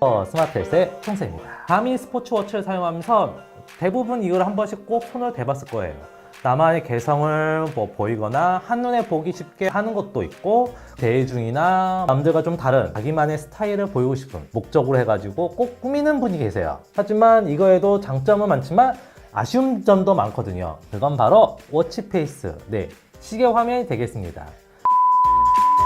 어, 스마트헬스의 총세입니다. 감히 스포츠워치를 사용하면서 대부분 이걸 한 번씩 꼭 손을 대봤을 거예요. 나만의 개성을 뭐 보이거나 한눈에 보기 쉽게 하는 것도 있고 대중이나 남들과 좀 다른 자기만의 스타일을 보이고 싶은 목적으로 해가지고 꼭 꾸미는 분이 계세요. 하지만 이거에도 장점은 많지만 아쉬운 점도 많거든요. 그건 바로 워치페이스, 네, 시계 화면이 되겠습니다.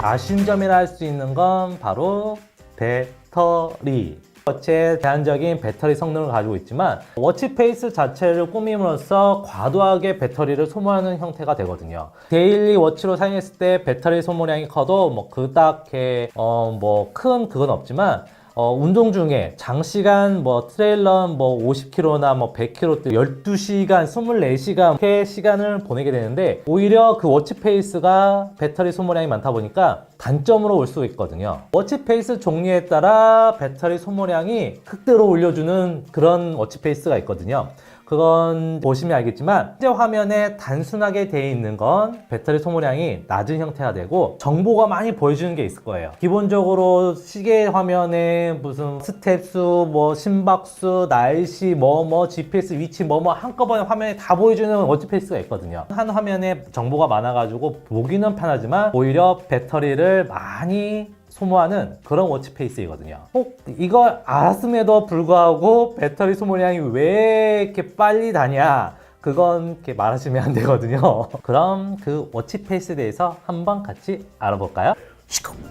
아쉬운 점이라 할 수 있는 건 바로 배터리. 워치의 제한적인 배터리 성능을 가지고 있지만 워치페이스 자체를 꾸밈으로써 과도하게 배터리를 소모하는 형태가 되거든요. 데일리 워치로 사용했을 때 배터리 소모량이 커도 뭐 그닥에 어뭐 큰 그건 없지만 어, 운동 중에 장시간 뭐 트레일런 뭐 50km나 뭐 100km 12시간, 24시간 이렇게 시간을 보내게 되는데 오히려 그 워치 페이스가 배터리 소모량이 많다 보니까 단점으로 올 수 있거든요. 워치 페이스 종류에 따라 배터리 소모량이 극대로 올려주는 그런 워치 페이스가 있거든요. 그건 보시면 알겠지만 현재 화면에 단순하게 되어 있는 건 배터리 소모량이 낮은 형태가 되고 정보가 많이 보여주는 게 있을 거예요. 기본적으로 시계 화면에 무슨 스텝 수 뭐 심박수 날씨 뭐뭐 GPS 위치 뭐뭐 한꺼번에 화면에 다 보여주는 워치페이스가 있거든요. 한 화면에 정보가 많아 가지고 보기는 편하지만 오히려 배터리를 많이 소모하는 그런 워치페이스이거든요. 꼭 이걸 알았음에도 불구하고 배터리 소모량이 왜 이렇게 빨리 다냐? 그건 이렇게 말하시면 안 되거든요. 그럼 그 워치페이스에 대해서 한번 같이 알아볼까요?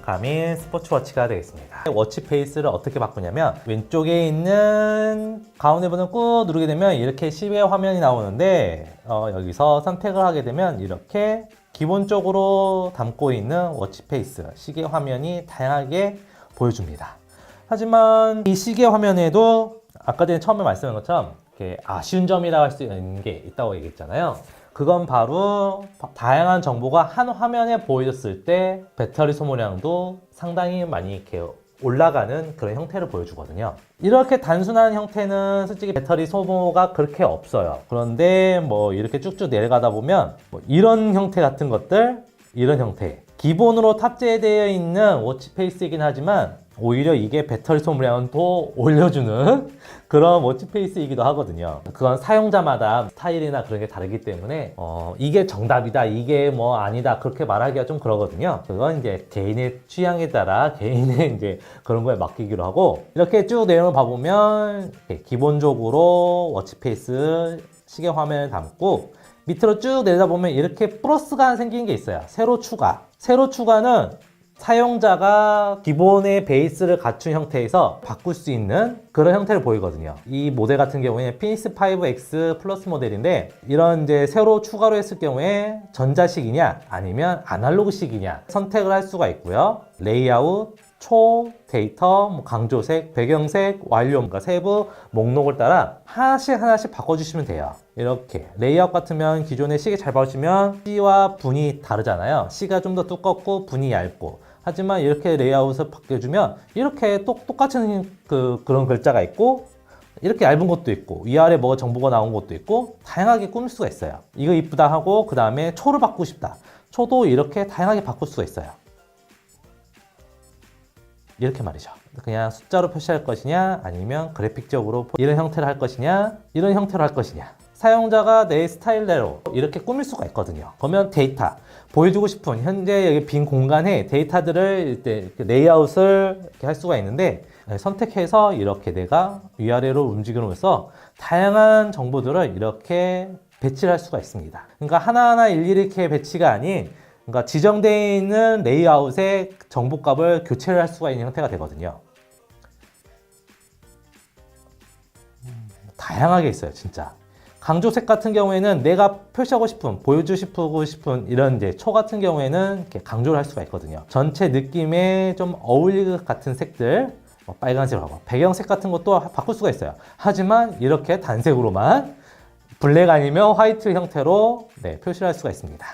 감인 스포츠워치가 되겠습니다. 워치 페이스를 어떻게 바꾸냐면 왼쪽에 있는 가운데 버튼 꾹 누르게 되면 이렇게 시계 화면이 나오는데 어, 여기서 선택을 하게 되면 이렇게 기본적으로 담고 있는 워치 페이스 시계 화면이 다양하게 보여줍니다. 하지만 이 시계 화면에도 아까 전에 처음에 말씀한 것처럼 아쉬운 점이라고 할 수 있는 게 있다고 얘기했잖아요. 그건 바로 다양한 정보가 한 화면에 보여졌을 때 배터리 소모량도 상당히 많이 올라가는 그런 형태를 보여주거든요. 이렇게 단순한 형태는 솔직히 배터리 소모가 그렇게 없어요. 그런데 뭐 이렇게 쭉쭉 내려가다 보면 뭐 이런 형태 같은 것들, 이런 형태. 기본으로 탑재되어 있는 워치페이스이긴 하지만 오히려 이게 배터리 소모량은 더 올려주는 그런 워치페이스이기도 하거든요. 그건 사용자마다 스타일이나 그런 게 다르기 때문에 어, 이게 정답이다, 이게 뭐 아니다 그렇게 말하기가 좀 그러거든요. 그건 이제 개인의 취향에 따라 개인의 이제 그런 거에 맡기기로 하고 이렇게 쭉 내용을 봐보면 기본적으로 워치페이스 시계 화면을 담고 밑으로 쭉 내려다보면 이렇게 플러스가 생긴 게 있어요. 새로 추가. 새로 추가는 사용자가 기본의 베이스를 갖춘 형태에서 바꿀 수 있는 그런 형태를 보이거든요. 이 모델 같은 경우에는 피니스 5X 플러스 모델인데 이런 이제 새로 추가로 했을 경우에 전자식이냐 아니면 아날로그식이냐 선택을 할 수가 있고요. 레이아웃, 초, 데이터, 뭐 강조색, 배경색, 완료, 그러니까 세부 목록을 따라 하나씩 하나씩 바꿔주시면 돼요. 이렇게 레이아웃 같으면 기존의 시계 잘 봐주시면 C와 분이 다르잖아요. C가 좀 더 두껍고 분이 얇고 하지만 이렇게 레이아웃을 바꿔주면 이렇게 똑, 똑같은 그, 그런 글자가 있고 이렇게 얇은 것도 있고 위아래 뭐가 정보가 나온 것도 있고 다양하게 꾸밀 수가 있어요. 이거 이쁘다 하고 그 다음에 초를 바꾸고 싶다. 초도 이렇게 다양하게 바꿀 수가 있어요. 이렇게 말이죠. 그냥 숫자로 표시할 것이냐, 아니면 그래픽적으로 이런 형태로 할 것이냐, 이런 형태로 할 것이냐. 사용자가 내 스타일대로 이렇게 꾸밀 수가 있거든요. 그러면 데이터, 보여주고 싶은 현재 여기 빈 공간에 데이터들을 이렇게 레이아웃을 이렇게 할 수가 있는데 네, 선택해서 이렇게 내가 위아래로 움직임으로써 다양한 정보들을 이렇게 배치를 할 수가 있습니다. 그러니까 하나하나 일일이 이렇게 배치가 아닌 그러니까 지정되어 있는 레이아웃의 정보값을 교체를 할 수가 있는 형태가 되거든요. 음, 다양하게 있어요, 진짜. 강조색 같은 경우에는 내가 표시하고 싶은, 보여주고 싶은 이런 이제 초 같은 경우에는 이렇게 강조를 할 수가 있거든요. 전체 느낌에 좀 어울릴 것 같은 색들, 뭐 빨간색으로 하고, 배경색 같은 것도 바꿀 수가 있어요. 하지만 이렇게 단색으로만 블랙 아니면 화이트 형태로 네, 표시를 할 수가 있습니다.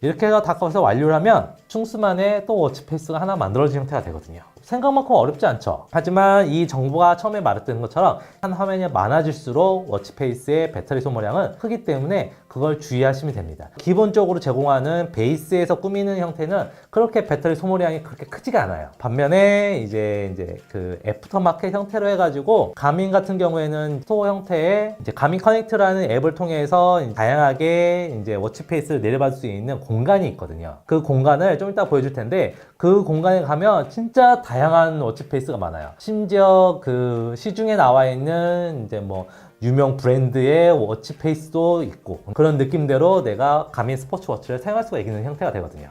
이렇게 해서 다 커서 완료를 하면 충수만의 또 워치페이스가 하나 만들어진 형태가 되거든요. 생각만큼 어렵지 않죠. 하지만 이 정보가 처음에 말했던 것처럼 한 화면이 많아질수록 워치페이스의 배터리 소모량은 크기 때문에 그걸 주의하시면 됩니다. 기본적으로 제공하는 베이스에서 꾸미는 형태는 그렇게 배터리 소모량이 그렇게 크지가 않아요. 반면에 이제 이제 그 애프터마켓 형태로 해가지고 가민 같은 경우에는 스토어 형태의 이제 가민 커넥트라는 앱을 통해서 다양하게 이제 워치페이스를 내려받을 수 있는 공간이 있거든요. 그 공간을 좀 이따 보여줄 텐데 그 공간에 가면 진짜 다양한 워치페이스가 많아요. 심지어 그 시중에 나와 있는 이제 뭐 유명 브랜드의 워치페이스도 있고 그런 느낌대로 내가 가민 스포츠 워치를 사용할 수가 있는 형태가 되거든요.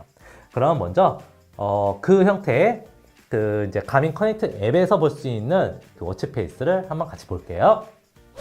그럼 먼저 어, 그 형태의 그 이제 가민 커넥트 앱에서 볼 수 있는 그 워치페이스를 한번 같이 볼게요.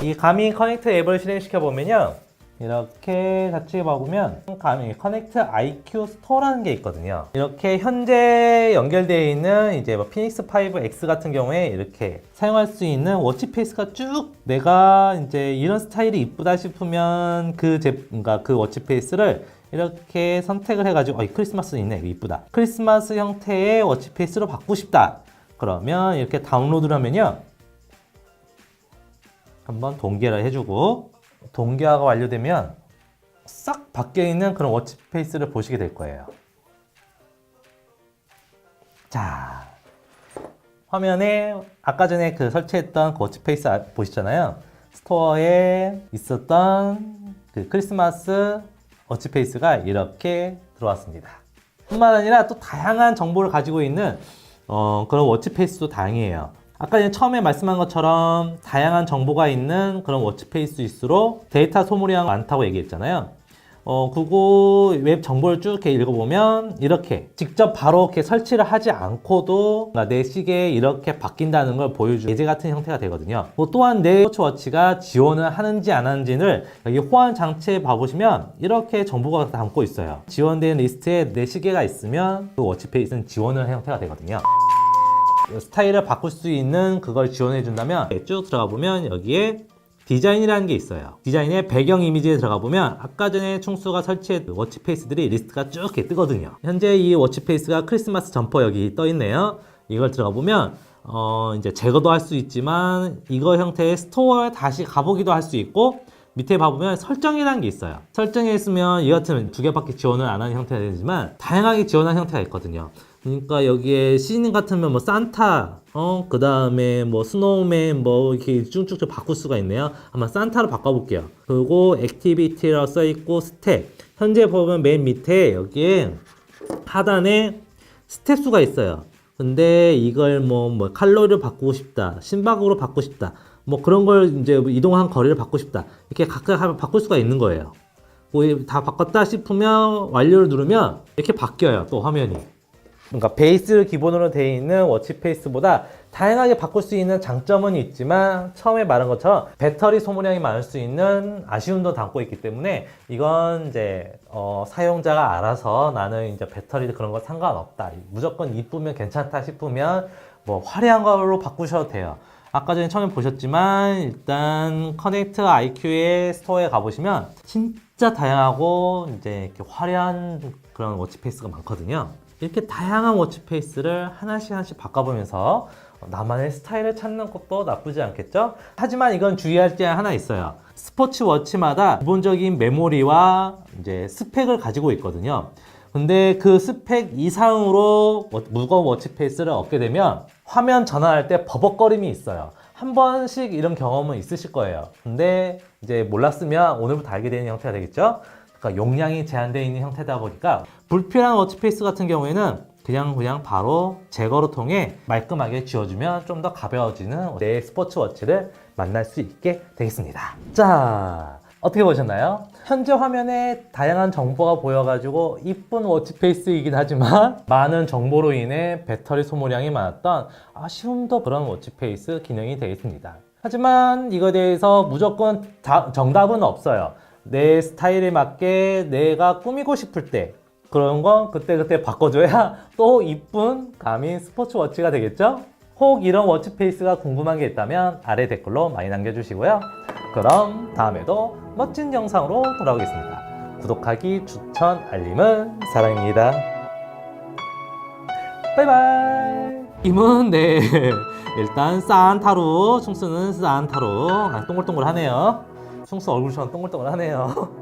이 가민 커넥트 앱을 실행시켜 보면요. 이렇게 같이 봐보면 가민 커넥트 IQ 스토어라는 게 있거든요. 이렇게 현재 연결되어 있는 이제 뭐 피닉스 5X 같은 경우에 이렇게 사용할 수 있는 워치 페이스가 쭉 내가 이제 이런 스타일이 이쁘다 싶으면 그 제, 그러니까 그 워치 페이스를 이렇게 선택을 해가지고 어, 이 크리스마스 있네. 이거 이쁘다. 크리스마스 형태의 워치페이스로 바꾸고 싶다. 그러면 이렇게 다운로드를 하면요. 한번 동기화를 해주고 동기화가 완료되면 싹 바뀌어 있는 그런 워치페이스를 보시게 될 거예요 자 화면에 아까 전에 그 설치했던 그 워치페이스 아- 보시잖아요 스토어에 있었던 그 크리스마스 워치페이스가 이렇게 들어왔습니다. 뿐만 아니라 또 다양한 정보를 가지고 있는 어, 그런 워치페이스도 다양해요. 아까 전에 처음에 말씀한 것처럼 다양한 정보가 있는 그런 워치페이스일수록 데이터 소모량이 많다고 얘기했잖아요. 어, 그거 웹 정보를 쭉 이렇게 읽어보면 이렇게 직접 바로 이렇게 설치를 하지 않고도 내 시계에 이렇게 바뀐다는 걸 보여주는 예제 같은 형태가 되거든요. 뭐 또한 내 스포츠워치가 지원을 하는지 안 하는지를 여기 호환 장치에 봐보시면 이렇게 정보가 담고 있어요. 지원된 리스트에 내 시계가 있으면 그 워치페이스는 지원을 한 형태가 되거든요. 스타일을 바꿀 수 있는 그걸 지원해 준다면 쭉 들어가 보면 여기에 디자인이라는 게 있어요. 디자인의 배경 이미지에 들어가 보면 아까 전에 충수가 설치했던 워치페이스들이 리스트가 쭉 이렇게 뜨거든요. 현재 이 워치페이스가 크리스마스 점퍼 여기 떠 있네요. 이걸 들어가 보면 어 이제 제거도 할 수 있지만 이거 형태의 스토어에 다시 가보기도 할 수 있고 밑에 봐보면 설정이라는 게 있어요. 설정에 있으면 이 같은 두 개밖에 지원을 안 하는 형태가 되지만 다양하게 지원하는 형태가 있거든요. 그러니까 여기에 시즌 같으면 뭐 산타, 어, 그 다음에 뭐 스노우맨 뭐 이렇게 쭉쭉쭉 바꿀 수가 있네요. 한번 산타로 바꿔볼게요. 그리고 액티비티라고 써 있고 스텝. 현재 보면 맨 밑에 여기에 하단에 스텝 수가 있어요. 근데 이걸 뭐, 뭐 칼로리를 바꾸고 싶다, 심박으로 바꾸고 싶다, 뭐 그런 걸 이제 이동한 거리를 바꾸고 싶다 이렇게 각각 하면 바꿀 수가 있는 거예요. 뭐다 바꿨다 싶으면 완료를 누르면 이렇게 바뀌어요. 또 화면이. 그러니까 베이스를 기본으로 되어 있는 워치페이스보다 다양하게 바꿀 수 있는 장점은 있지만 처음에 말한 것처럼 배터리 소모량이 많을 수 있는 아쉬움도 담고 있기 때문에 이건 이제 어, 사용자가 알아서 나는 이제 배터리 그런 거 상관없다 무조건 이쁘면 괜찮다 싶으면 뭐 화려한 걸로 바꾸셔도 돼요. 아까 전에 처음에 보셨지만 일단 커넥트 IQ의 스토어에 가보시면 진짜 다양하고 이제 이렇게 화려한 그런 워치페이스가 많거든요. 이렇게 다양한 워치페이스를 하나씩 하나씩 바꿔보면서 나만의 스타일을 찾는 것도 나쁘지 않겠죠? 하지만 이건 주의할 게 하나 있어요. 스포츠 워치마다 기본적인 메모리와 이제 스펙을 가지고 있거든요. 근데 그 스펙 이상으로 워- 무거운 워치페이스를 얻게 되면 화면 전환할 때 버벅거림이 있어요. 한 번씩 이런 경험은 있으실 거예요. 근데 이제 몰랐으면 오늘부터 알게 되는 형태가 되겠죠? 그러니까 용량이 제한되어 있는 형태다 보니까 불필요한 워치페이스 같은 경우에는 그냥 그냥 바로 제거로 통해 말끔하게 지워주면 좀 더 가벼워지는 내 스포츠 워치를 만날 수 있게 되겠습니다. 자, 어떻게 보셨나요? 현재 화면에 다양한 정보가 보여가지고 이쁜 워치페이스이긴 하지만 많은 정보로 인해 배터리 소모량이 많았던 아쉬움도 그런 워치페이스 기능이 되겠습니다. 하지만 이거에 대해서 무조건 다- 정답은 없어요. 내 스타일에 맞게 내가 꾸미고 싶을 때 그런 건 그때그때 바꿔줘야 또 이쁜 가민 스포츠 워치가 되겠죠? 혹 이런 워치페이스가 궁금한 게 있다면 아래 댓글로 많이 남겨주시고요. 그럼 다음에도 멋진 영상으로 돌아오겠습니다. 구독하기, 추천, 알림은 사랑입니다. 바이바이. 힘은 네 일단 산타로 충수는 산타로 아, 동글동글하네요. 충수 얼굴처럼 동글동글하네요.